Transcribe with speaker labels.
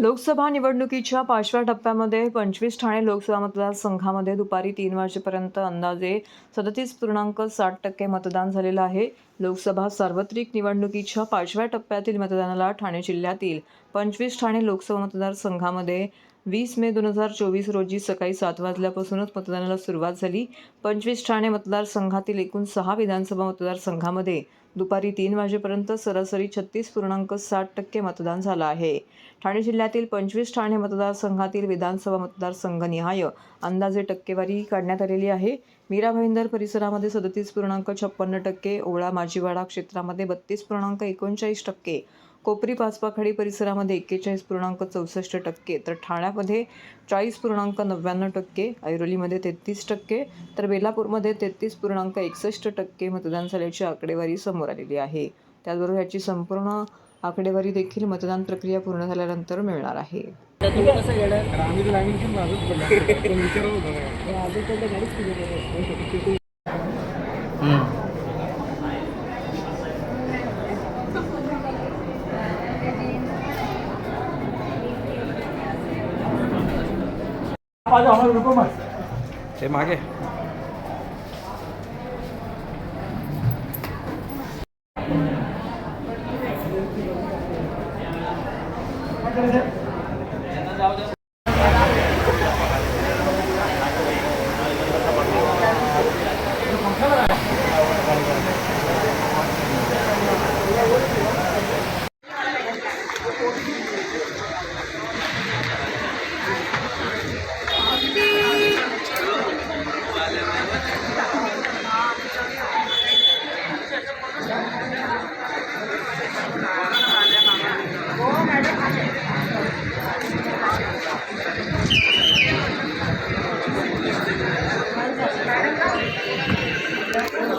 Speaker 1: लोकसभा निवडणुकीच्या पाचव्या टप्प्यामध्ये पंचवीस ठाणे लोकसभा मतदारसंघामध्ये दुपारी तीन वाजेपर्यंत अंदाजे सदतीस पूर्णांक साठ टक्के मतदान झालेलं आहे. लोकसभा सार्वत्रिक निवडणुकीच्या पाचव्या टप्प्यातील मतदानाला ठाणे जिल्ह्यातील पंचवीस ठाणे लोकसभा मतदारसंघामध्ये वीस मे दोन हजार चोवीस रोजी सकाळी सात वाजल्यापासूनच मतदानाला सुरुवात झाली. पंचवीस ठाणे मतदारसंघातील एकूण सहा विधानसभा मतदारसंघामध्ये दुपारी तीन वाजेपर्यंत सरासरी छत्तीस पूर्णांक साठ टक्के मतदान झालं आहे. ठाणे जिल्ह्यातील पंचवीस ठाणे मतदारसंघातील विधानसभा मतदारसंघनिहाय अंदाजे टक्केवारी काढण्यात आलेली आहे. मीरा भाईंदर परिसरामध्ये सदतीस पूर्णांक छप्पन्न टक्के ओळा माजीवाडा क्षेत्रामध्ये बत्तीस पूर्णांक एकोणचाळीस टक्के कोपरी पाचपाखडी परिसरामध्ये एक्केचाळीस पूर्णांक चौसष्ट टक्के तर ठाण्यामध्ये चाळीस पूर्णांक नव्याण्णव टक्के ऐरोलीमध्ये तेहतीस टक्के तर बेलापूरमध्ये तेहतीस पूर्णांक एकसष्ट टक्के मतदान झाल्याची आकडेवारी समोर आलेली आहे. त्याचबरोबर याची संपूर्ण आकडेवारी देखील मतदान प्रक्रिया पूर्ण झाल्यानंतर मिळणार आहे.
Speaker 2: apa jangan aku
Speaker 3: berkomun. ¿verdad?